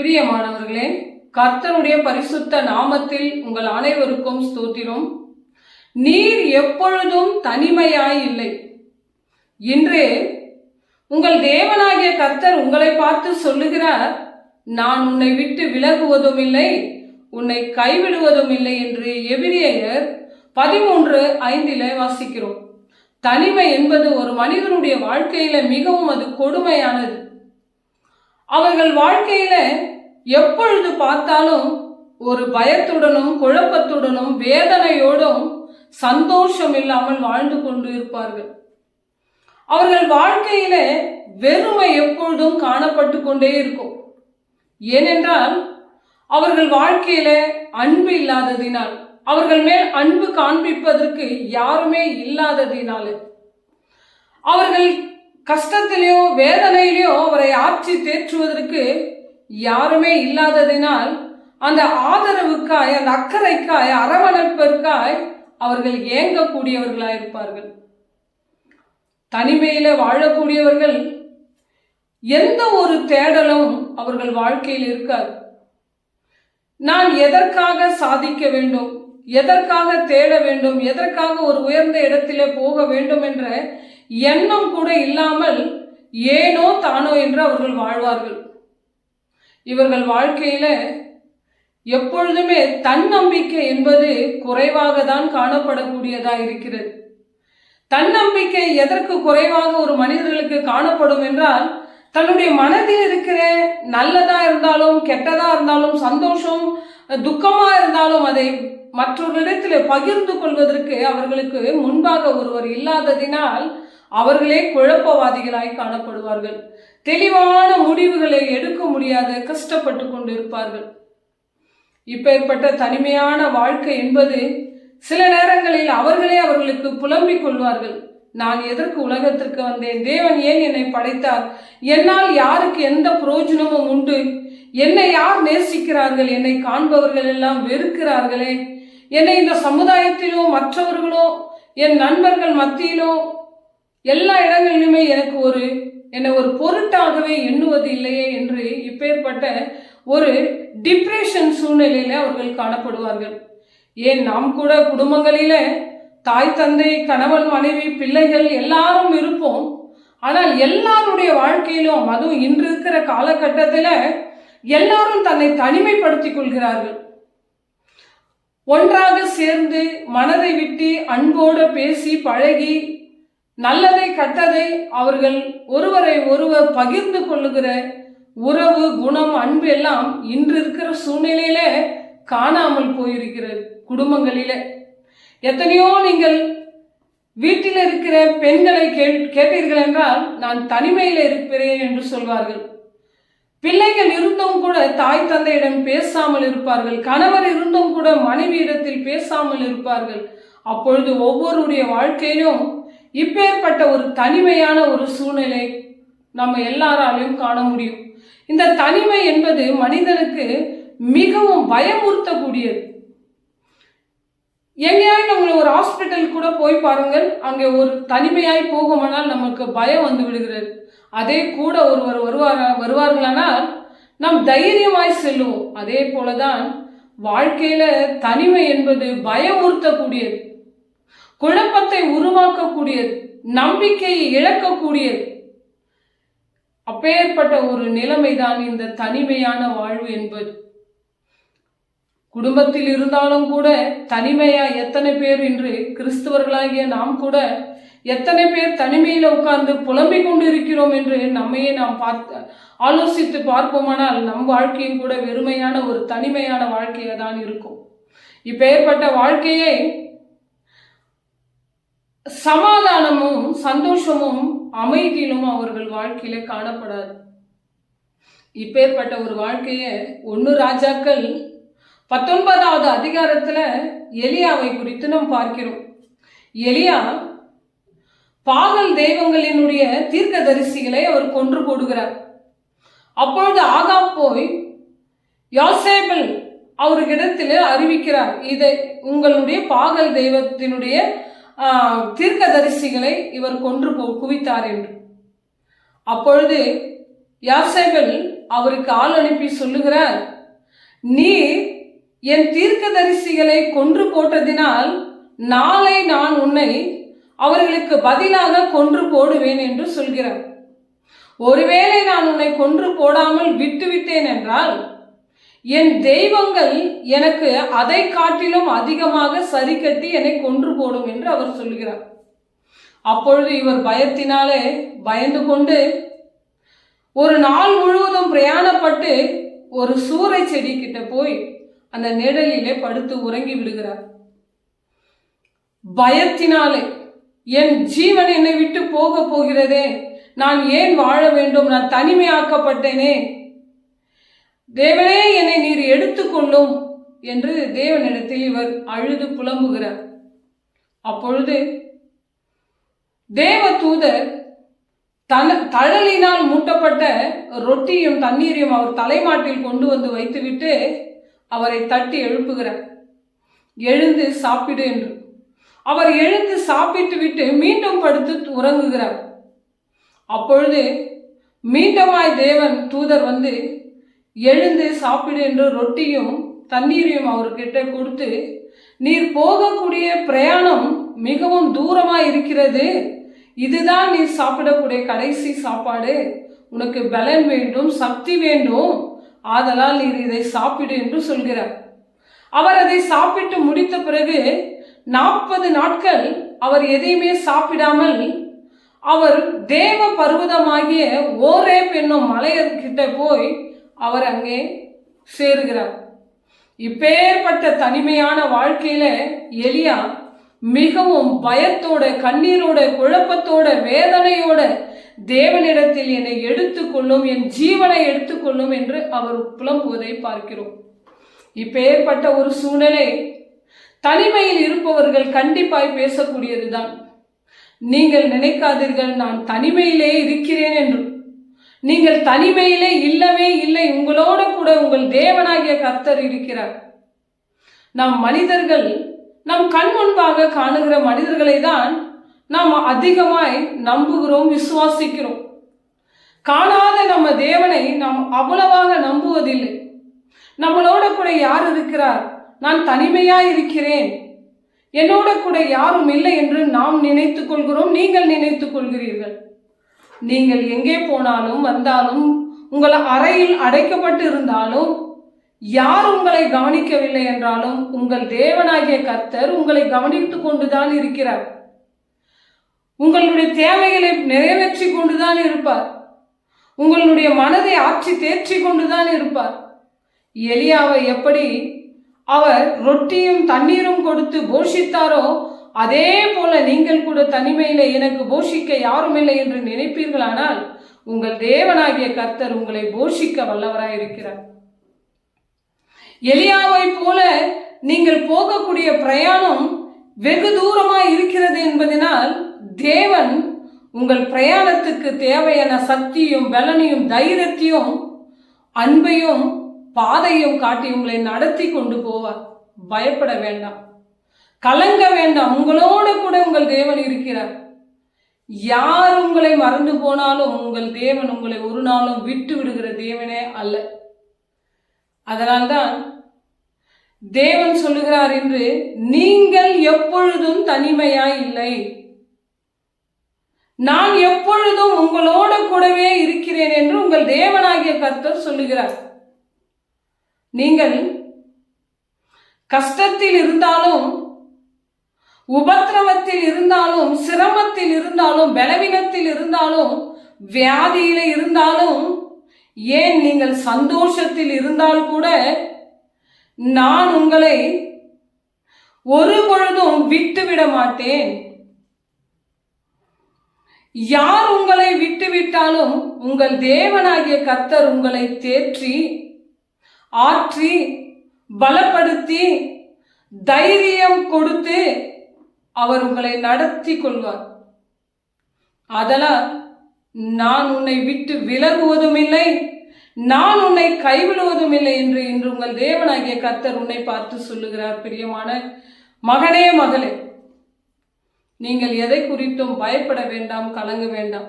பிரியமானவர்களே கர்த்தருடைய பரிசுத்த நாமத்தில் உங்கள் அனைவருக்கும் ஸ்தோத்திரம். நீர் எப்பொழுதும் தனிமையாய் இல்லை. இன்று உங்கள் தேவனாகிய கர்த்தர் உங்களை பார்த்து சொல்லுகிறார் நான் உன்னை விட்டு விலகுவதும் இல்லை உன்னை கைவிடுவதும் இல்லை என்று எபிரியர் பதிமூன்று ஐந்தில வாசிக்கிறோம். தனிமை என்பது ஒரு மனிதனுடைய வாழ்க்கையில மிகவும் அது கொடுமையானது. அவர்கள் வாழ்க்கையில எப்பொழுது பார்த்தாலும் ஒரு பயத்துடனும் குழப்பத்துடனும் வேதனையோடும் சந்தோஷம் இல்லாமல் வாழ்ந்து கொண்டு இருப்பார்கள். அவர்கள் வாழ்க்கையில வெறுமை எப்பொழுதும் காணப்பட்டு கொண்டே இருக்கும். ஏனென்றால் அவர்கள் வாழ்க்கையில அன்பு இல்லாததினால் அவர்கள் மேல் அன்பு காண்பிப்பதற்கு யாருமே இல்லாததினால அவர்கள் கஷ்டத்திலேயோ வேதனையிலேயோ அவரை ஆட்சி தேற்றுவதற்கு யாருமே இல்லாததினால் அந்த ஆதரவுக்காய் அந்த அக்கறைக்காய் அரவணைப்பிற்காய் அவர்கள் ஏங்கக்கூடியவர்களாக இருப்பார்கள். தனிமையில வாழக்கூடியவர்கள் எந்த ஒரு தேடலும் அவர்கள் வாழ்க்கையில் இருக்காது. நான் எதற்காக சாதிக்க வேண்டும் எதற்காக தேட வேண்டும் எதற்காக ஒரு உயர்ந்த இடத்திலே போக வேண்டும் என்ற எண்ணம் கூட இல்லாமல் ஏனோ தானோ என்று அவர்கள் வாழ்வார்கள். இவர்கள் வாழ்க்கையில எப்பொழுதுமே தன்னம்பிக்கை என்பது குறைவாக தான் காணப்படக்கூடியதா இருக்கிறது. தன்னம்பிக்கை எதற்கு குறைவாக ஒரு மனிதர்களுக்கு காணப்படும் என்றால் தன்னுடைய மனதில் இருக்கிற நல்லதா இருந்தாலும் கெட்டதா இருந்தாலும் சந்தோஷம் துக்கமா இருந்தாலும் அதை மற்றொருடத்தில் பகிர்ந்து கொள்வதற்கு அவர்களுக்கு முன்பாக ஒருவர் இல்லாததினால் அவர்களே குழப்பவாதிகளாய் காணப்படுவார்கள். தெளிவான முடிவுகளை எடுக்க முடியாத கஷ்டப்பட்டு கொண்டு இருப்பார்கள் இப்பேற்பட்ட தனிமையான வாழ்க்கை என்பது சில நேரங்களில் அவர்களே அவர்களுக்கு புலம்பிக் கொள்வார்கள். நான் எதற்கு உலகத்திற்கு வந்தேன்? தேவன் ஏன் என்னை படைத்தார்? என்னால் யாருக்கு எந்த புரோஜனமும் உண்டு? என்னை யார் நேசிக்கிறார்கள்? என்னை காண்பவர்கள் எல்லாம் வெறுக்கிறார்களே. என்னை இந்த சமுதாயத்திலோ மற்றவர்களோ என் நண்பர்கள் மத்தியிலோ எல்லா இடங்களிலுமே எனக்கு ஒரு என்னை ஒரு பொருட்டாகவே எண்ணுவது இல்லையே என்று இப்பேற்பட்ட ஒரு டிப்ரெஷன் சூழ்நிலையில அவர்கள் காணப்படுவார்கள். ஏன் நாம் கூட குடும்பங்களில தாய் தந்தை கணவன் மனைவி பிள்ளைகள் எல்லாரும் இருப்போம். ஆனால் எல்லாருடைய வாழ்க்கையிலும் அதுவும் இன்று இருக்கிற காலகட்டத்தில் எல்லாரும் தன்னை தனிமைப்படுத்திக் கொள்கிறார்கள். ஒன்றாக சேர்ந்து மனதை விட்டு அன்போடு பேசி பழகி நல்லதை கட்டதை அவர்கள் ஒருவரை ஒருவர் பகிர்ந்து கொள்ளுகிற உறவு குணம் அன்பு எல்லாம் இன்று இருக்கிற சூழ்நிலையில காணாமல் போயிருக்கிறது குடும்பங்களில. எத்தனையோ நீங்கள் வீட்டில் இருக்கிற பெண்களை கேட்டீர்கள் என்றால் நான் தனிமையில் இருக்கிறேன் என்று சொல்வார்கள். பிள்ளைகள் இருந்தும் கூட தாய் தந்தையிடம் பேசாமல் இருப்பார்கள். கணவர் இருந்தும் கூட மனைவியிடத்தில் பேசாமல் இருப்பார்கள். அப்பொழுது ஒவ்வொருடைய வாழ்க்கையிலும் இப்பேற்பட்ட ஒரு தனிமையான ஒரு சூழ்நிலை நம்ம எல்லாராலையும் காண முடியும். இந்த தனிமை என்பது மனிதனுக்கு மிகவும் பயமுறுத்தக்கூடியது. எங்கேயாவது நம்மளை ஒரு ஹாஸ்பிட்டல் கூட போய் பாருங்கள் அங்கே ஒரு தனிமையாய் போகுமானால் நமக்கு பயம் வந்து விடுகிறது. அதே கூட ஒருவர் வருவார் வருவார்களானால் நாம் தைரியமாய் செல்லுவோம். அதே போலதான் வாழ்க்கையில தனிமை என்பது பயமுறுத்தக்கூடியது. குழப்பத்தை உருவாக்கக்கூடியது நம்பிக்கையை இழக்கக்கூடியது அப்பேற்பட்ட ஒரு நிலைமைதான் இந்த தனிமையான வாழ்வு என்பது. குடும்பத்தில் இருந்தாலும் கூட தனிமையா எத்தனை பேர் இன்று கிறிஸ்தவர்களாகிய நாம் கூட எத்தனை பேர் தனிமையில் உட்கார்ந்து புலம்பிக் கொண்டு இருக்கிறோம் என்று நம்மையே நாம் பார்த்து ஆலோசித்து பார்ப்போமானால் நம் வாழ்க்கையும் கூட வெறுமையான ஒரு தனிமையான வாழ்க்கையாக தான் இருக்கும். இப்பேற்பட்ட வாழ்க்கையை சமாதானமும் சந்தோஷமும் அமைதியிலும் அவர்கள் வாழ்க்கையில காணப்படாது. இப்பேற்பட்ட ஒரு வாழ்க்கையை ஒன்று ராஜாக்கள் பத்தொன்பதாவது அதிகாரத்துல எலியாவை குறித்து நாம் பார்க்கிறோம். எலியா பாகல் தெய்வங்களினுடைய தீர்க்க தரிசிகளை அவர் கொன்று போடுகிறார். அப்பொழுது ஆகா போய் யோசேபிள் அவர்கிடத்தில் அறிவிக்கிறார் இதை உங்களுடைய பாகல் தெய்வத்தினுடைய தீர்க்க தரிசிகளை இவர் கொன்று போ குவித்தார் என்று. அப்பொழுது யாசேபல் அவருக்கு ஆள் அனுப்பி சொல்லுகிறார் நீ என் தீர்க்கதரிசிகளை கொன்று போட்டதினால் நாளை நான் உன்னை அவர்களுக்கு பதிலாக கொன்று போடுவேன் என்று சொல்கிறார். ஒருவேளை நான் உன்னை கொன்று போடாமல் விட்டுவிட்டேன் என்றால் என் தெய்வங்கள் எனக்கு அதை காட்டிலும் அதிகமாக சரி கட்டி என்னை கொன்று போடும் என்று அவர் சொல்கிறார். அப்பொழுது இவர் பயத்தினாலே பயந்து கொண்டு ஒரு நாள் முழுவதும் பிரயாணப்பட்டு ஒரு சூறை செடி கிட்ட போய் அந்த நிழலிலே படுத்து உறங்கி விடுகிறார். பயத்தினாலே என் ஜீவன் என்னை விட்டு போக போகிறதே நான் ஏன் வாழ வேண்டும் நான் தனிமையாக்கப்பட்டேனே தேவனே என்னை நீர் எடுத்துக்கொள்ளும் என்று தேவனிடத்தில் இவர் அழுது புலம்புகிறார். அப்பொழுது தேவ தூதர் தன தழலினால் மூட்டப்பட்ட ரொட்டியும் தண்ணீரையும் அவர் தலைமாட்டில் கொண்டு வந்து வைத்துவிட்டு அவரை தட்டி எழுப்புகிறார். எழுந்து சாப்பிடு என்று. அவர் எழுந்து சாப்பிட்டு விட்டு மீண்டும் படுத்து உறங்குகிறார். அப்பொழுது மீண்டுமாய் தேவன் தூதர் வந்து எழுந்து சாப்பிடு என்று ரொட்டியும் தண்ணீரையும் அவர்கிட்ட கொடுத்து நீர் போகக்கூடிய பிரயாணம் மிகவும் தூரமா இருக்கிறது இதுதான் நீ சாப்பிடக்கூடிய கடைசி சாப்பாடு. உனக்கு பலன் வேண்டும் சக்தி வேண்டும். ஆதலால் நீர் இதை சாப்பிடு என்று சொல்கிறார். அவர் அதை சாப்பிட்டு முடித்த பிறகு நாற்பது நாட்கள் அவர் எதையுமே சாப்பிடாமல் அவர் தேவ பர்வதமாகிய ஓரே பெண்ணும் மலையர்கிட்ட போய் அவர் அங்கே சேருகிறார். இப்பேற்பட்ட தனிமையான வாழ்க்கையில எலியா மிகவும் பயத்தோட கண்ணீரோட குழப்பத்தோட வேதனையோட தேவனிடத்தில் என்னை எடுத்துக்கொள்ளும் என் ஜீவனை எடுத்துக்கொள்ளும் என்று அவர் புலம்புவதை பார்க்கிறோம். இப்பேற்பட்ட ஒரு சூழ்நிலை தனிமையில் இருப்பவர்கள் கண்டிப்பாய் பேசக்கூடியதுதான். நீங்கள் நினைக்காதீர்கள் நான் தனிமையிலே இருக்கிறேன் என்று. நீங்கள் தனிமையிலே இல்லவே இல்லை. உங்களோட கூட உங்கள் தேவனாகிய கர்த்தர் இருக்கிறார். நம் மனிதர்கள் நம் கண் முன்பாக காணுகிற மனிதர்களை தான் நாம் அதிகமாய் நம்புகிறோம் விசுவாசிக்கிறோம். காணாத நம்ம தேவனை நாம் அவ்வளவாக நம்புவதில்லை. நம்மளோட கூட யார் இருக்கிறார்? நான் தனிமையா இருக்கிறேன். என்னோட கூட யாரும் இல்லை என்று நாம் நினைத்துக் கொள்கிறோம். நீங்கள் நினைத்துக் கொள்கிறீர்கள். நீங்கள் எங்கே போனாலும் வந்தாலும் உங்கள் அறையில் அடைக்கப்பட்டு இருந்தாலும் யார் உங்களை கவனிக்கவில்லை என்றாலும் உங்கள் தேவனாகிய கர்த்தர் உங்களை கவனித்துக் கொண்டுதான் இருக்கிறார். உங்களுடைய தேவைகளை நிறைவேற்றி கொண்டுதான் இருப்பார். உங்களுடைய மனதை ஆட்சி தேற்றி கொண்டுதான் இருப்பார். எலியாவை எப்படி அவர் ரொட்டியும் தண்ணீரும் கொடுத்து போஷித்தாரோ அதே போல நீங்கள் கூட தனிமையில எனக்கு போஷிக்க யாரும் இல்லை என்று நினைப்பீர்களானால் உங்கள் தேவனாகிய கர்த்தர் உங்களை போஷிக்க வல்லவராய் இருக்கிறார். எலியாவை போல நீங்கள் போகக்கூடிய பிரயாணம் வெகு தூரமாய் இருக்கிறது என்பதனால் தேவன் உங்கள் பிரயாணத்துக்கு தேவையான சக்தியும் பலனையும் தைரியத்தையும் அன்பையும் பாதையும் காட்டி உங்களை நடத்தி கொண்டு போவார். பயப்பட வேண்டாம். கலங்க வேண்டாம். உங்களோடு கூட உங்கள் தேவன் இருக்கிறார். யார் உங்களை மறந்து போனாலும் உங்கள் தேவன் உங்களை ஒரு நாளும் விட்டு விடுகிற தேவனே அல்ல. அதனால்தான் தேவன் சொல்லுகிறார் என்று நீங்கள் எப்பொழுதும் தனிமையாய் இல்லை. நான் எப்பொழுதும் உங்களோட கூடவே இருக்கிறேன் என்று உங்கள் தேவனாகிய கர்த்தர் சொல்லுகிறார். நீங்கள் கஷ்டத்தில் இருந்தாலும் உபத்திரவத்தில் இருந்தாலும் சிரமத்தில் இருந்தாலும் பலவீனத்தில் இருந்தாலும் வியாதியில இருந்தாலும் ஏன் நீங்கள் சந்தோஷத்தில் இருந்தால் கூட நான் உங்களை ஒரு பொழுதும் விட்டுவிட மாட்டேன். யார் உங்களை விட்டுவிட்டாலும் உங்கள் தேவனாகிய கர்த்தர் உங்களை தேற்றி ஆற்றி பலப்படுத்தி தைரியம் கொடுத்து அவர் உங்களை நடத்தி கொள்வார். அதனால் நான் உன்னை விட்டு விலகுவதும் இல்லை நான் உன்னை கைவிடுவதும் இல்லை என்று இன்று உங்கள் தேவனாகிய கர்த்தர் உன்னை பார்த்து சொல்லுகிறார். பிரியமான மகனே மகளே நீங்கள் எதை குறித்தும் பயப்பட வேண்டாம் கலங்க வேண்டாம்.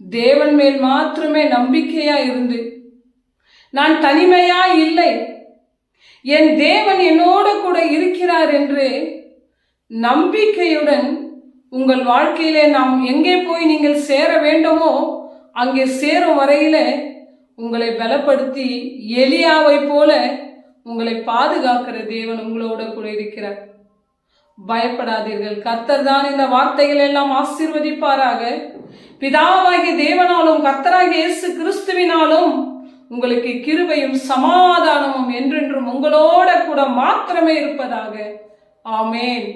தேவன் மேல் மாத்திரமே நம்பிக்கையா இருந்து நான் தனிமையா இல்லை என் தேவன் என்னோடு கூட இருக்கிறார் என்று நம்பிக்கையுடன் உங்கள் வாழ்க்கையிலே நாம் எங்கே போய் நீங்கள் சேர வேண்டுமோ அங்கே சேரும் வரையில உங்களை பலப்படுத்தி எலியாவை போல உங்களை பாதுகாக்கிற தேவன் உங்களோட கூட இருக்கிறார். பயப்படாதீர்கள். கர்த்தர் தான் இந்த வார்த்தைகள் எல்லாம் ஆசீர்வதிப்பாராக. பிதாவாகிய தேவனாலும் கர்த்தராகிய இயேசு கிறிஸ்துவினாலும் உங்களுக்கு கிருபையும் சமாதானமும் என்றென்றும் உங்களோட கூட மாத்திரமே இருப்பதாக. ஆமேன்.